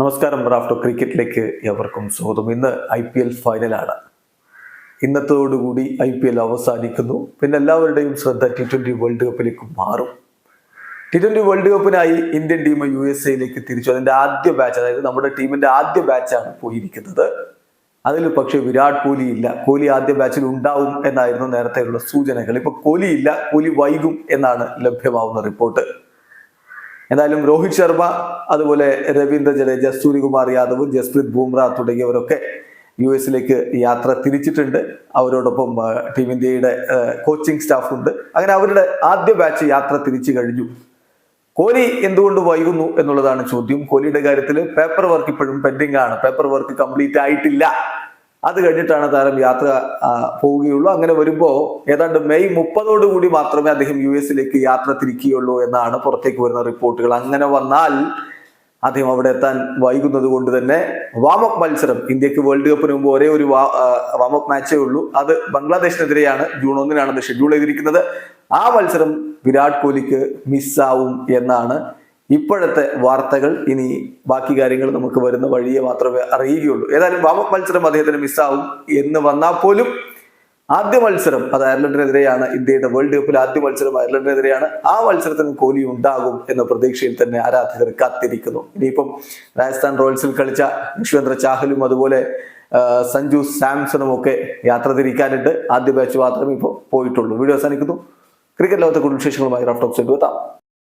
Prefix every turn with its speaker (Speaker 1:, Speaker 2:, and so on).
Speaker 1: നമസ്കാരം റാഫ്റ്റോ ക്രിക്കറ്റിലേക്ക് എവർക്കും സ്വാഗതം. ഇന്ന് ഐ പി എൽ ഫൈനലാണ്. ഇന്നത്തോടുകൂടി ഐ പി എൽ അവസാനിക്കുന്നു. പിന്നെ എല്ലാവരുടെയും ശ്രദ്ധ ടി ട്വന്റി വേൾഡ് കപ്പിലേക്ക് മാറും. ടി ട്വന്റി വേൾഡ് കപ്പിനായി ഇന്ത്യൻ ടീം യു എസ് എയിലേക്ക് തിരിച്ചു. അതിന്റെ ആദ്യ ബാച്ച് അതായത് നമ്മുടെ ടീമിന്റെ ആദ്യ ബാച്ചാണ് പോയിരിക്കുന്നത്. അതിൽ പക്ഷേ വിരാട് കോഹ്ലി ഇല്ല കോഹ്ലി ആദ്യ ബാച്ചിൽ ഉണ്ടാവും എന്നായിരുന്നു നേരത്തെയുള്ള സൂചനകൾ. ഇപ്പോൾ കോഹ്ലി ഇല്ല കോഹ്ലി വൈകും എന്നാണ് ലഭ്യമാവുന്ന റിപ്പോർട്ട്. എന്തായാലും രോഹിത് ശർമ്മ അതുപോലെ രവീന്ദ്ര ജഡേജ സൂര്യകുമാർ യാദവ് ജസ്പ്രീത് ബുംറ തുടങ്ങിയവരൊക്കെ യു എസിലേക്ക് യാത്ര തിരിച്ചിട്ടുണ്ട്. അവരോടൊപ്പം ടീം ഇന്ത്യയുടെ കോച്ചിങ് സ്റ്റാഫുണ്ട്. അങ്ങനെ അവരുടെ ആദ്യ ബാച്ച് യാത്ര തിരിച്ചു കഴിഞ്ഞു. കോലി എന്തുകൊണ്ട് വൈകുന്നു എന്നുള്ളതാണ് ചോദ്യം. കോലിയുടെ കാര്യത്തിൽ പേപ്പർ വർക്ക് ഇപ്പോഴും പെൻഡിംഗ് ആണ് പേപ്പർ വർക്ക് കംപ്ലീറ്റ് ആയിട്ടില്ല. അത് കഴിഞ്ഞിട്ടാണ് താരം യാത്ര പോവുകയുള്ളൂ. അങ്ങനെ വരുമ്പോൾ ഏതാണ്ട് മെയ് മുപ്പതോടു കൂടി മാത്രമേ അദ്ദേഹം യു എസിലേക്ക് യാത്ര തിരിക്കുകയുള്ളൂ എന്നാണ് പുറത്തേക്ക് വരുന്ന റിപ്പോർട്ടുകൾ. അങ്ങനെ വന്നാൽ അദ്ദേഹം അവിടെ എത്താൻ വൈകുന്നത് കൊണ്ട് തന്നെ വാമപ്പ് മത്സരം. ഇന്ത്യയ്ക്ക് വേൾഡ് കപ്പിന് മുമ്പ് ഒരേ ഒരു വാമപ്പ് മാച്ചേ ഉള്ളൂ. അത് ബംഗ്ലാദേശിനെതിരെയാണ് ജൂൺ ഒന്നിനാണ് ഷെഡ്യൂൾ ചെയ്തിരിക്കുന്നത്. ആ മത്സരം വിരാട് കോഹ്ലിക്ക് മിസ്സാവും എന്നാണ് ഇപ്പോഴത്തെ വാർത്തകൾ ഇനി ബാക്കി കാര്യങ്ങൾ നമുക്ക് വരുന്ന വഴിയെ മാത്രമേ അറിയുകയുള്ളൂ. ഏതായാലും വാമപ്പ് മത്സരം അദ്ദേഹത്തിന് മിസ്സാവും എന്ന് വന്നാൽ പോലും ആദ്യ മത്സരം അത് അയർലൻഡിനെതിരെയാണ് ഇന്ത്യയുടെ വേൾഡ് കപ്പിൽ ആദ്യ മത്സരം അയർലൻഡിനെതിരെയാണ്. ആ മത്സരത്തിന് കോഹ്ലി ഉണ്ടാകും എന്ന പ്രതീക്ഷയിൽ തന്നെ ആരാധകർ കാത്തിരിക്കുന്നു. ഇനിയിപ്പം രാജസ്ഥാൻ റോയൽസിൽ കളിച്ച വിശ്വേന്ദ്ര ചാഹലും അതുപോലെ സഞ്ജു സാംസണും ഒക്കെ യാത്ര തിരിക്കാനുണ്ട്. ആദ്യ ബാച്ച് മാത്രമേ ഇപ്പോൾ പോയിട്ടുള്ളൂ. വീഡിയോ അവസാനിക്കുന്നു. ക്രിക്കറ്റ് ലോകത്തെ കൂടുതൽ വിശേഷങ്ങളുമായി റഫ് ടോക്സ് എത്താം.